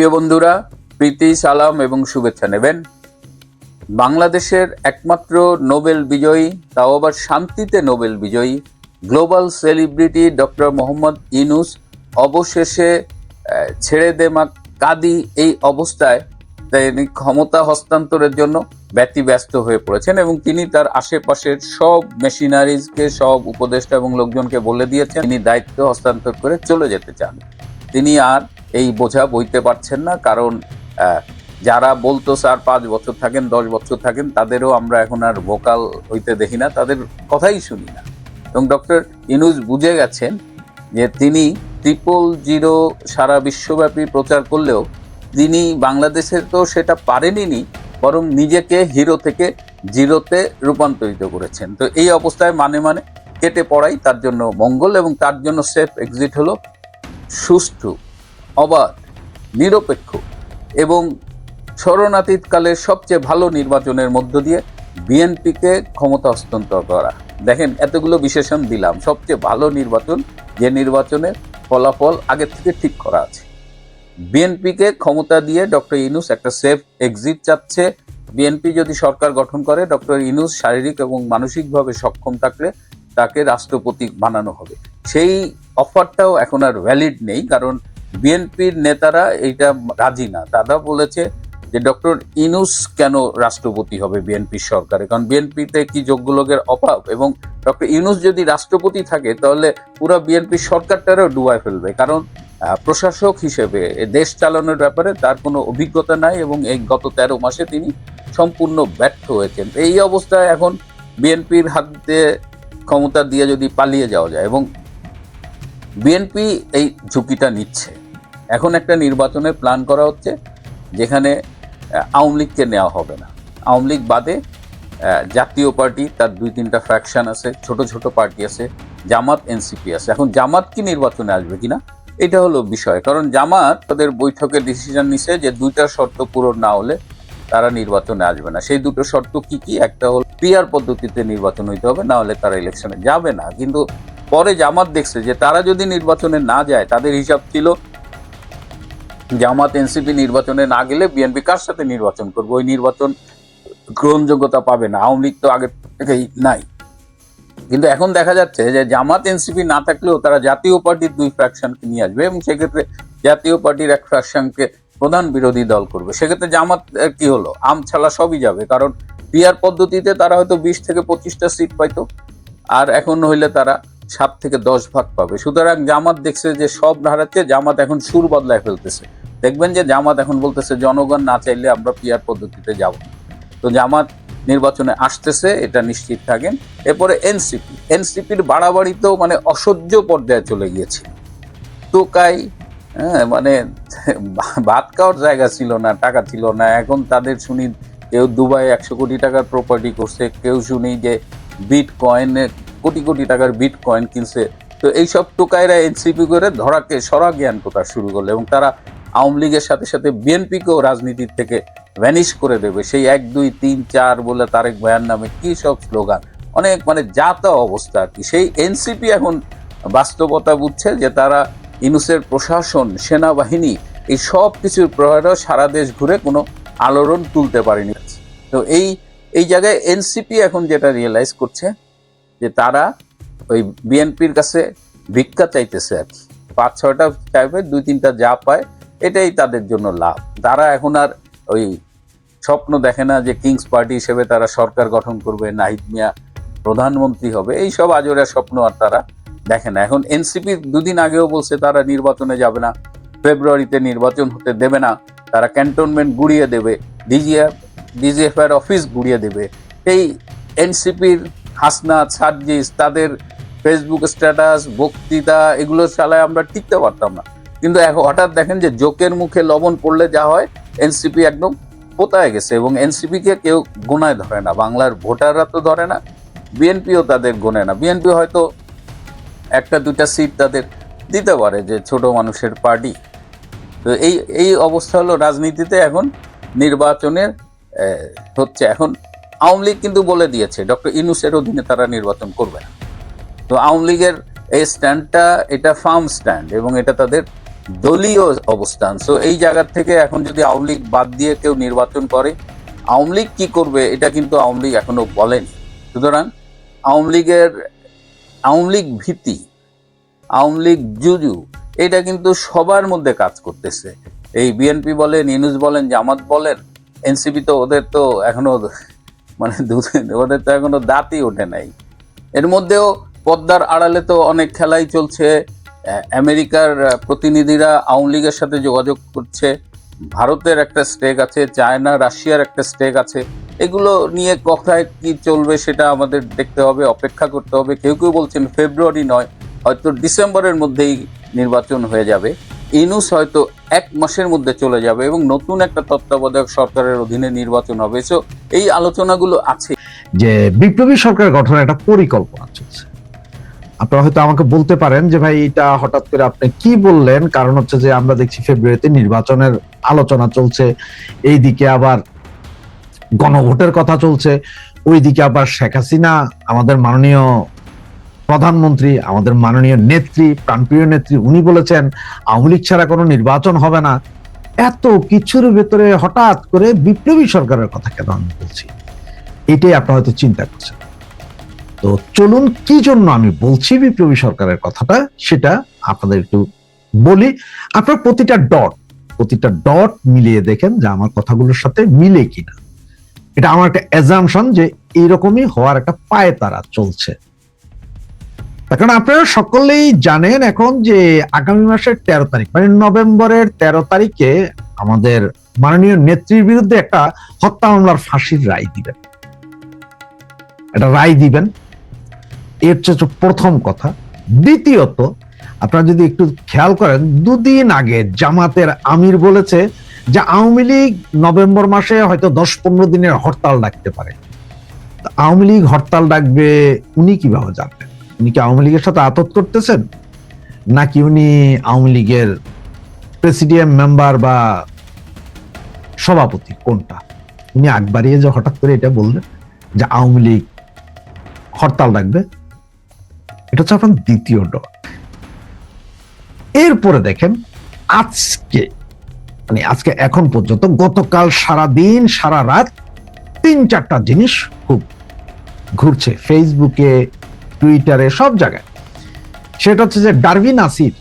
প্রিয় বন্ধুরা, প্রীতি, সালাম এবং শুভেচ্ছা নেবেন। বাংলাদেশের একমাত্র নোবেল বিজয়ী, তাও আবার শান্তিতে নোবেল বিজয়ী, global celebrity doctor Mohammad Yunus অবশেষে ছেড়ে দে মা কাদি এই অবস্থায় তিনি ক্ষমতা হস্তান্তরের জন্য ব্যতিব্যস্ত হয়ে পড়েছেন এবং তিনি তার আশেপাশের সব মেশিনারিজকে, সব উপদেষ্টা এবং লোকজনকে বলে দিয়েছেন তিনি দায়িত্ব হস্তান্তর করে চলে যেতে চান। তিনি আর এই বোঝা বইতে পারছেন না, কারণ যারা বলতো স্যার পাঁচ বছর থাকেন, দশ বছর থাকেন, তাদেরও আমরা এখন আর ভোকাল হইতে দেখি না, তাদের কথাই শুনি না। এবং ডক্টর ইনুজ বুঝে গেছেন যে তিনি ট্রিপল জিরো সারা বিশ্বব্যাপী প্রচার করলেও তিনি বাংলাদেশের তো সেটা পারেনি বরং নিজেকে হিরো থেকে জিরোতে রূপান্তরিত করেছেন। তো এই অবস্থায় মানে মানে কেটে পড়াই তার জন্য মঙ্গল এবং তার জন্য সেফ এক্সিট হলো সুষ্ঠু। অবাধ, নিরপেক্ষ এবং শরণাতীতকালের সবচেয়ে ভালো নির্বাচনের মধ্য দিয়ে বিএনপিকে ক্ষমতা হস্তান্তর করা। দেখেন, এতগুলো বিশেষণ দিলাম। সবচেয়ে ভালো নির্বাচন যে নির্বাচনের ফলাফল আগে থেকে ঠিক করা আছে। বিএনপিকে ক্ষমতা দিয়ে ডক্টর ইনুস একটা সেফ এক্সিট চাচ্ছে। বিএনপি যদি সরকার গঠন করে, ডক্টর ইনুস শারীরিক এবং মানসিকভাবে সক্ষম থাকলে তাকে রাষ্ট্রপতি বানানো হবে। সেই অফারটাও এখন আর ভ্যালিড নেই, কারণ বিএনপির নেতারা এইটা রাজি না। তারা বলেছে যে ডক্টর ইনুস কেন রাষ্ট্রপতি হবে বিএনপির সরকারে? কারণ বিএনপিতে কি যোগ্য লোকের অভাব? এবং ডক্টর ইনুস যদি রাষ্ট্রপতি থাকে, তাহলে পুরো বিএনপির সরকারটারও ডুবায় ফেলবে। কারণ প্রশাসক হিসেবে দেশ চালানোর ব্যাপারে তার কোনো অভিজ্ঞতা নাই এবং এই গত তেরো মাসে তিনি সম্পূর্ণ ব্যর্থ হয়েছেন। এই অবস্থায় এখন বিএনপির হাতে ক্ষমতা দিয়ে যদি পালিয়ে যাওয়া যায় এবং বিএনপি এই ঝুঁকিটা নিচ্ছে এখন একটা নির্বাচনের প্ল্যান করা হচ্ছে, যেখানে আওয়ামী লীগকে নেওয়া হবে না। আওয়ামী লীগ বাদে জাতীয় পার্টি, তার দুই তিনটা ফ্র্যাকশন আছে, ছোট ছোট পার্টি আছে, জামাত, এনসিপি আছে। এখন জামাত কি নির্বাচনে আসবে কিনা? এটা হলো বিষয়। কারণ জামাত তাদের বৈঠকে ডিসিশন নিছে যে দুইটা শর্ত পূরণ না হলে তারা নির্বাচনে আসবে না। সেই দুটো শর্ত কি কি? একটা হল পিআর পদ্ধতিতে নির্বাচন হইতে হবে, না হলে তারা ইলেকশনে যাবে না। কিন্তু পরে জামাত দেখছে যে তারা যদি নির্বাচনে না যায়, তাদের হিসাব ছিল জামাত এনসিপি নির্বাচনে না গেলে বিএনপি কার সাথে নির্বাচন করবে? ওই নির্বাচন গ্রহণযোগ্যতা পাবে না। আওয়ামী লীগ তো আগে থেকেই নাই। কিন্তু এখন দেখা যাচ্ছে যে জামাত এনসিপি না থাকলেও তারা জাতীয় পার্টির দুই ফ্র্যাকশনকে নিয়ে আসবে এবং সেক্ষেত্রে জাতীয় পার্টির এক ফ্র্যাকশনকে প্রধান বিরোধী দল করবে। সেক্ষেত্রে জামাত কি হলো? আম ছালা সবই যাবে। কারণ পিআর পদ্ধতিতে তারা হয়তো বিশ থেকে পঁচিশটা সিট পাইতো আর এখন হইলে তারা সাত থেকে দশ ভাগ পাবে। সুতরাং জামাত দেখছে যে সব হারাচ্ছে, জামাত এখন সুর বদলায় ফেলতেছে। দেখবেন যে জামাত এখন বলতেছে, জনগণ না চাইলে আমরা পিআর পদ্ধতিতে যাব তো জামাত নির্বাচনে আসতেছে, এটা নিশ্চিত থাকেন। এরপরে এনসিপি এনসিপির বাড়াবাড়িতেও মানে অসহ্য পর্যায়ে চলে গিয়েছে টোকাই হ্যাঁ মানে ভাত খাওয়ার জায়গা ছিল না, টাকা ছিল না। এখন তাদের শুনি কেউ দুবাই একশো কোটি টাকার প্রপার্টি করছে, কেউ শুনি যে বিট কয়েনে কোটি কোটি টাকার বিট কয়েন কিনছে। তো এইসব টোকাইরা এনসিপি করে ধরাকে সরা জ্ঞান প্রকাশ শুরু করল এবং তারা আওয়ামী লীগের সাথে সাথে বিএনপিকেও রাজনীতির থেকে ভ্যানিশ করে দেবে। সেই এক, দুই, তিন, চার বলে তারেক ভাইয়ার নামে কি সব স্লোগান অনেক মানে যাতা অবস্থা আর কি। সেই এনসিপি এখন বাস্তবতা বুঝছে যে তারা ইনুসের প্রশাসন, সেনাবাহিনী, এই সব কিছুর প্রহারও সারা দেশ ঘুরে কোনো আলোড়ন তুলতে পারেনি। তো এই এই জায়গায় এনসিপি এখন যেটা রিয়েলাইজ করছে যে তারা ওই বিএনপির কাছে ভিক্ষা চাইতেছে আর কি। পাঁচ, ছয়টা চাইবে, দুই, তিনটা যা পায় এটাই তাদের জন্য লাভ। তারা এখন আর ওই স্বপ্ন দেখে না যে কিংস পার্টি হিসেবে তারা সরকার গঠন করবে, নাহিদ মিয়া প্রধানমন্ত্রী হবে, এই সব আজোরা স্বপ্ন আর তারা দেখে না। এখন এনসিপি দুদিন আগেও বলছে তারা নির্বাচনে যাবে না, ফেব্রুয়ারিতে নির্বাচন হতে দেবে না, তারা ক্যান্টনমেন্ট গুড়িয়ে দেবে ডিজিএফ ডিজিএফ এর অফিস গুড়িয়ে দেবে। এই এনসিপির হাসনাত সার্জিস, তাদের ফেসবুক স্ট্যাটাস বক্তৃতা এগুলো চালায় আমরা টিকতে পারতাম না। কিন্তু হঠাৎ দেখেন যে জোকের মুখে লবণ পড়লে যা হয় এনসিপি একদম পোতায় গেছে এবং এনসিপিকে কেউ গোনায় ধরে না। বাংলার ভোটাররা তো ধরে না বিএনপিও তাদের গোনে না। বিএনপি হয়তো একটা দুটা সিট তাদের দিতে পারে যে ছোট মানুষের পার্টি তো এই এই অবস্থা হলো রাজনীতিতে এখন, নির্বাচনের হচ্ছে এখন আওয়ামী লীগ কিন্তু বলে দিয়েছে, ডক্টর ইনুসের অধীনে তারা নির্বাচন করবে না। তো আওয়ামী লীগের এই স্ট্যান্ডটা এটা ফার্ম স্ট্যান্ড এবং এটা তাদের দলীয় অবস্থান। সো এই জায়গার থেকে এখন যদি আওয়ামী লীগ বাদ দিয়ে কেউ নির্বাচন করে, আওয়ামী লীগ কি করবে এটা কিন্তু আওয়ামী লীগ এখনও বলেনি। সুতরাং আওয়ামী লীগের, আওয়ামী লীগ ভীতি, আওয়ামী লীগ জুজু, এটা কিন্তু সবার মধ্যে কাজ করতেছে। এই বিএনপি বলেন, ইউনুস বলেন, জামাত বলেন, এনসিপি তো ওদের তো এখনও মানে ওদের তো এখনও দাঁতই ওঠে নাই। এর মধ্যেও পদ্মার আড়ালে তো অনেক খেলাই চলছে আমেরিকার প্রতিনিধিরা আওয়ামী লীগের সাথে যোগাযোগ করছে। ভারতের একটা স্টেক আছে, চায়না, রাশিয়ার একটা স্টেক আছে। এগুলো নিয়ে কথায় কি চলবে সেটা আমাদের দেখতে হবে, অপেক্ষা করতে হবে। কেউ কেউ বলছেন ফেব্রুয়ারি নয়, হয়তো ডিসেম্বরের মধ্যেই নির্বাচন হয়ে যাবে। ইনুস হয়তো এক মাসের মধ্যে চলে যাবে এবং নতুন একটা তত্ত্বাবধায়ক সরকারের অধীনে নির্বাচন হবে। সো এই আলোচনাগুলো আছে। যে বিপ্লবী সরকার গঠনের একটা পরিকল্পনা চলছে। আপনারা হয়তো আমাকে বলতে পারেন যে ভাই, এটা হঠাৎ করে আপনি কি বললেন? কারণ হচ্ছে যে আমরা দেখছি ফেব্রুয়ারিতে নির্বাচনের আলোচনা চলছে, এইদিকে আবার গণভোটের কথা চলছে, ওইদিকে আবার শেখ হাসিনা, আমাদের মাননীয় প্রধানমন্ত্রী, আমাদের মাননীয় নেত্রী, প্রাণপ্রিয় নেত্রী, উনি বলেছেন, আওয়ামী লীগ ছাড়া কোনো নির্বাচন হবে না। এত কিছুর ভেতরে হঠাৎ করে বিপ্লবী সরকারের কথা কেন আমি বলছি? এটাই আপনারা হয়তো চিন্তা করছেন। তো চলুন কি জন্য আমি বলছি বিপ্লবী সরকারের কথাটা, সেটা আপনাদের একটু বলি। আপনার প্রতিটা ডট প্রতিটা ডট মিলিয়ে দেখেন যে আমার কথাগুলোর সাথে মিলে কিনা। এটা আমার একটা অ্যাজামশন যে এইরকমই হওয়ার একটা পায়ে তারা চলছে। কারণ আপনারা সকলেই জানেন এখন যে আগামী মাসের তেরো তারিখ মানে নভেম্বরের তেরো তারিখে আমাদের মাননীয় নেত্রীর বিরুদ্ধে একটা হত্যা মামলার ফাঁসির রায় দিবেন। একটা রায় দিবেন। এর হচ্ছে প্রথম কথা। দ্বিতীয়ত, আপনারা যদি একটু খেয়াল করেন, দুদিন আগে জামাতের আমির বলেছে যে আওয়ামী লীগ নভেম্বর মাসে হয়তো দশ পনেরো দিনের হরতাল ডাকতে পারে। আওয়ামী লীগ হরতাল ডাকবে, উনি কীভাবে জানবেন? উনি কি আওয়ামী লীগের সাথে আতত করতেছেন? নাকি উনি আওয়ামী লীগের প্রেসিডিয়াম মেম্বার বা সভাপতি কোনটা? উনি আগ বাড়িয়ে যে হঠাৎ করে এটা বললেন যে আওয়ামী লীগ হরতাল ডাকবে এটা হচ্ছে আপনার দ্বিতীয় ডট। এরপরে দেখেন, আজকে মানে আজকে এখন পর্যন্ত গতকাল সারা দিন সারা রাত তিন চারটা জিনিস খুব ঘুরছে ফেসবুকে, টুইটারে, সব জায়গায়। সেটা হচ্ছে যে ডারভিন আসির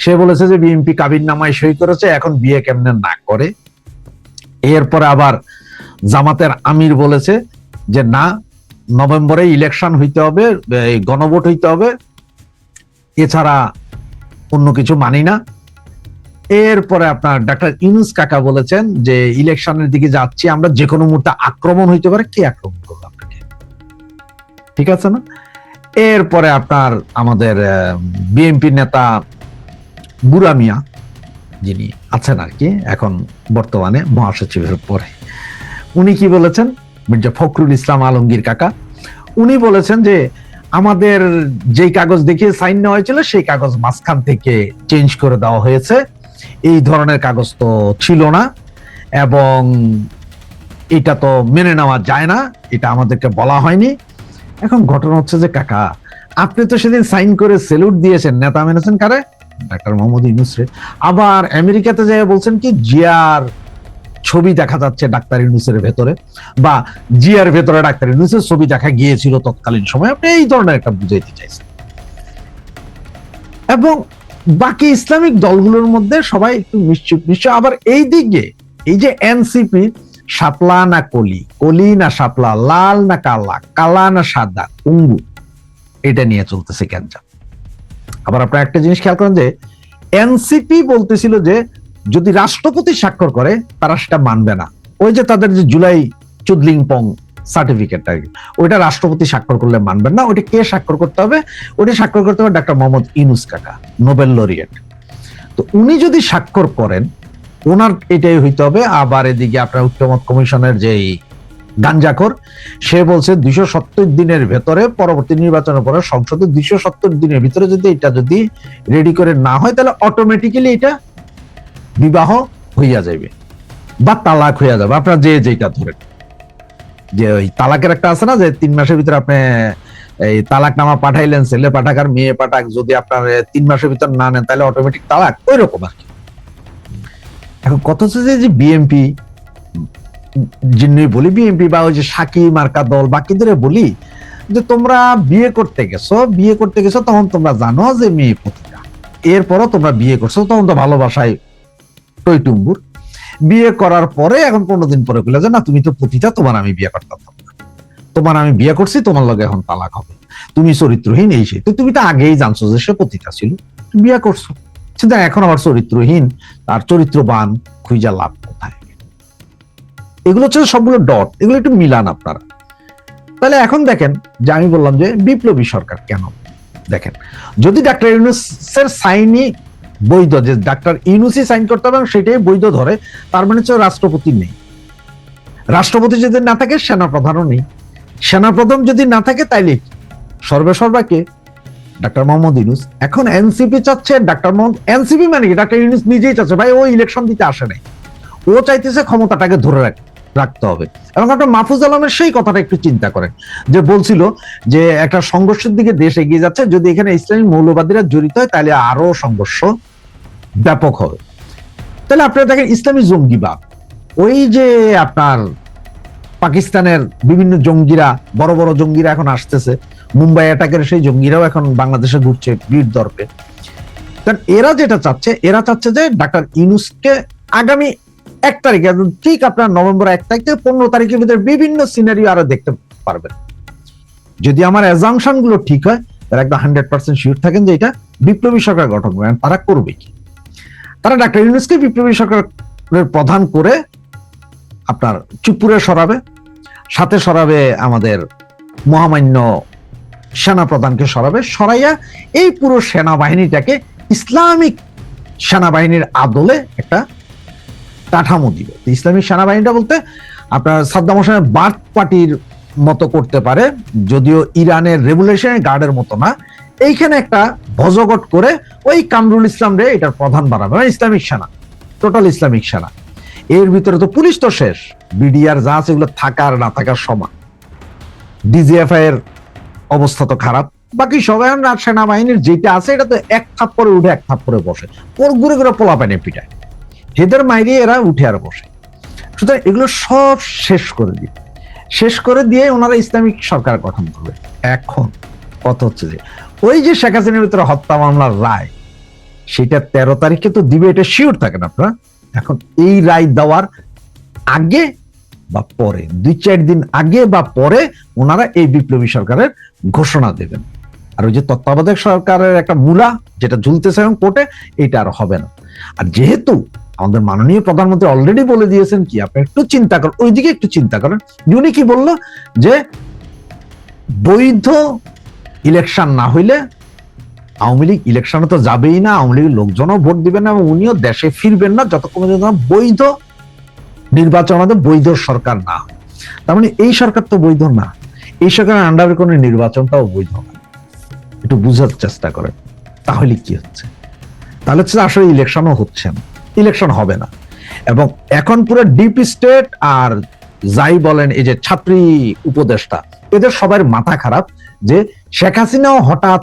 সে বলেছে যে বিএনপি কাবির নামায় সই করেছে, এখন বিয়ে কেমনে না করে। এরপরে আবার জামাতের আমির বলেছে যে না নভেম্বরে ইলেকশন হইতে হবে গণভোট হইতে হবে। এছাড়া অন্য কিছু মানি না। এরপরে আপনার ডাক্তার ইউনুস কাকা বলেছেন যে ইলেকশনের দিকে যাচ্ছি আমরা, যে কোনো মুহূর্তে আক্রমণ হইতে পারে, কে আক্রমণ করবে আপনাকে? ঠিক আছে না? এরপরে আপনার আমাদের বিএনপি নেতা বুড়া মিয়া, যিনি আছেন আর কি, এখন বর্তমানে মহাসচিবের পরে, উনি কি বলেছেন? মির্জা ফখরুল ইসলাম আলমগীর কাকা, উনি বলেছেন যে আমাদের যেই কাগজ দেখিয়ে সাইন নেওয়া হয়েছিল, সেই কাগজ মাঝখান থেকে চেঞ্জ করে দেওয়া হয়েছে। এই ধরনের কাগজ তো ছিল না এবং এটা তো মেনে নেওয়া যায় না, এটা আমাদেরকে বলা হয়নি। এখন ঘটনা হচ্ছে যে, কাকা, আপনি তো সেদিন সাইন করে সেলুট দিয়েছেন, নেতা মেনেছেন কারে? ডাক্তার মোহাম্মদ ইউনুসরে। আবার আমেরিকাতে যাই বলছেন কি, জিয়ার ছবি দেখা যাচ্ছে ডাক্তার ইউনুসের ভেতরে বা জিয়ার ভেতরে ডাক্তার ইউনুসের ছবি দেখা গিয়েছিল তৎকালীন সময়। আপনি এই ধরনের একটা বুঝাইতে চাইছেন। এবং বাকি ইসলামিক দলগুলোর মধ্যে সবাই একটু নিশ্চুপ নিশ্চয় আবার এই দিকে, এই যে এনসিপি সাপলা না কলি কলি না সাপলা লাল না কালা কালা না সাদা কুঙ্গু এটা নিয়ে চলতেছে ক্যান্সার আবার আপনার একটা জিনিস খেয়াল করেন যে এনসিপি বলতেছিল যে যদি রাষ্ট্রপতি স্বাক্ষর করে, তারা সেটা মানবে না। ওই যে তাদের যে জুলাই চুদলিং পং সার্টিফিকেট ওইটা রাষ্ট্রপতি স্বাক্ষর করলে মানবেন না। ওইটা কে স্বাক্ষর করতে হবে? ওইটা স্বাক্ষর করতে হবে ডাক্তার মোহাম্মদ ইনুস কাকা, নোবেল লরিয়েট। তো উনি যদি স্বাক্ষর করেন, ওনার এটাই হইতে হবে। আবার এদিকে আপনার উচ্চমত কমিশনের যেই গাঞ্জাখর, সে বলছে দুইশো সত্তর দিনের ভেতরে, পরবর্তী নির্বাচনের পরে সংসদে দুইশো সত্তর দিনের ভিতরে যদি এটা যদি রেডি করে না হয়, তাহলে অটোমেটিক্যালি এটা বিবাহ হইয়া যাইবে বা তালাক হইয়া যাবে। আপনার যে যেটা ধরেন, যে ওই তালাকের একটা আছে না, যে তিন মাসের ভিতরে আপনি, এই তালাক নামা পাঠাইলেন, ছেলে পাঠাক আর মেয়ে পাঠাক, যদি আপনার তিন মাসের ভিতর না নেন, তাহলে অটোমেটিক তালাক ওই রকম আর কি। এখন কত হচ্ছে যে- বিএমপি যিনি বলি বিএমপি বা ওই যে সাকি মার্কা দল বাকিদের বলি যে, তোমরা বিয়ে করতে গেছো, বিয়ে করতে গেছো, তখন তোমরা জানো যে মেয়ে পতিতা। এরপরও তোমরা বিয়ে করছ, তখন তো ভালোবাসায় টইটুম্বুর বিয়ে করার পরে এখন পনেরো দিন পরে বলে যে, না, তুমি তো পতিতা, তোমার আমি বিয়ে করতাম তোমার আমি বিয়ে করছি, তোমার লগে এখন তালাক হবে। তুমি চরিত্রহীন, এই সেই। তো তুমি তো আগেই জানছো যে সে পতিতা ছিল। বিয়ে করছ। সেটা এখন আবার চরিত্রহীন আর চরিত্রবান, খুঁজা লাভ কোথায়? এগুলো হচ্ছে সবগুলো ডট, এগুলো একটু মিলান আপনারা। তাহলে এখন দেখেন, যে আমি বললাম যে বিপ্লবী সরকার কেন? দেখেন, যদি ডাক্তার ইউনুসের সাইনই বৈধ যে ডাক্তার ইউনুসই সাইন করতে হবে এবং সেটাই বৈধ ধরে, তার মানে হচ্ছে রাষ্ট্রপতি নেই। রাষ্ট্রপতি যদি না থাকে, সেনাপ্রধানও নেই। সেনাপ্রধান যদি না থাকে, তাইলে কি? সর্বে সর্বাকে ডাক্তার মোহাম্মদ ইউনুস। এখন এনসিপি চাচ্ছে, ডাক্তার মোহাম্মদ, এনসিপি মানে কি? ডাক্তার ইউনুস নিজেই চাচ্ছে, ভাই, ও ইলেকশন দিতে আসে নাই। ও চাইতেছে ক্ষমতাটাকে ধরে রাখ- রাখতে হবে। এবং আপনার মাহফুজ আলমের সেই কথাটা একটু চিন্তা করেন, যে বলছিল যে একটা সংঘর্ষের দিকে দেশ এগিয়ে যাচ্ছে, যদি এখানে ইসলামী মৌলবাদীরা জড়িত হয় তাহলে আরও সংঘর্ষ ব্যাপক হবে তাহলে আপনারা দেখেন ইসলামী জঙ্গিবাদ ওই যে আপনার পাকিস্তানের বিভিন্ন জঙ্গিরা, বড় বড় জঙ্গিরা এখন আসতেছে। মুম্বাই অ্যাটাকের সেই জঙ্গিরাও এখন বাংলাদেশে ঘুরছে বীর দর্পে কারণ এরা যেটা চাচ্ছে, এরা চাচ্ছে যে ডাক্তার ইনুসকে আগামী এক তারিখে ঠিক আপনার নভেম্বর এক তারিখ থেকে পনেরো তারিখের ভিতরে বিভিন্ন সিনারিও আরও দেখতে পারবেন। যদি আমার অ্যাজাংশনগুলো ঠিক হয় তারা একদম হান্ড্রেড পার্সেন্ট শিওর থাকেন যে এটা বিপ্লবী সরকার গঠন করবেন তারা করবে কি? তারা ডাক্তার ইউনুসকে বিপ্লবী সরকারের প্রধান করে আপনার চুপুরে সরাবে, সাথে সরাবে আমাদের মহামান্য সেনা প্রধানকে সরাবে, সরাইয়া এই পুরো সেনাবাহিনীটাকে ইসলামিক সেনাবাহিনীর আদলে একটা কাঠামো দিবে। ইসলামিক সেনাবাহিনীটা বলতে আপনার সাদ্দাম হোসেনের বার্থ পার্টির মতো করতে পারে, যদিও ইরানের রেগুলেশনের গার্ডের মতো না। এইখানে একটা ভজগট করে ওই কামরুল ইসলাম রে এটার প্রধান বানাবে মানে ইসলামিক সেনা টোটাল ইসলামিক সেনা। এর ভিতরে তো পুলিশ তো শেষ, বিডিআর যা আছে এগুলো থাকার না থাকার সমান। ডিজিএফআই এর অবস্থা তো খারাপ, বাকি সবাই আর সেনাবাহিনীর যেটা আছে এটা তো এক থাপ পরে উঠে এক থাপ পরে বসে ওর ঘুরে ঘুরে পোলা পানে পিটায়। হেদের মাইরে এরা উঠে আর বসে। সুতরাং এগুলো সব শেষ করে দিয়ে শেষ করে দিয়ে ওনারা ইসলামিক সরকার গঠন করবে। এখন কত হচ্ছে যে ওই যে শেখ হাসিনার ভিতরে হত্যা মামলার রায়, সেটা তেরো তারিখে তো দিবে, এটা শিওর থাকেন আপনারা? এখন এই রায় দেওয়ার আগে বা পরে, দুই চার দিন আগে বা পরে ওনারা এই বিপ্লবী সরকারের ঘোষণা দেবেন। আর ওই যে তত্ত্বাবধায়ক সরকারের একটা মূলা যেটা ঝুলতেছে এখন কোর্টে এটা আর হবে না। আর যেহেতু আমাদের মাননীয় প্রধানমন্ত্রী অলরেডি বলে দিয়েছেন কি, আপনি একটু চিন্তা করেন ওইদিকে একটু চিন্তা করেন। উনি কি বলল যে বৈধ ইলেকশন না হইলে আওয়ামী লীগ ইলেকশনে তো যাবেই না, আওয়ামী লীগের লোকজনও ভোট দিবেন না এবং উনিও দেশে ফিরবেন না যতক্ষণ পর্যন্ত বৈধ নির্বাচন আমাদের বৈধ সরকার না তার মানে এই সরকার তো বৈধ না, এই সরকারের আন্ডারে কোনো নির্বাচনটাও বৈধ না। একটু বুঝার চেষ্টা করেন, তাহলে কি হচ্ছে? তাহলে হচ্ছে আসলে ইলেকশনও হচ্ছে না, ইলেকশন হবে না। এবং এখন পুরো ডিপ স্টেট আর যাই বলেন এই যে ছাত্রী উপদেষ্টা, এদের সবার মাথা খারাপ যে শেখ হাসিনাও হঠাৎ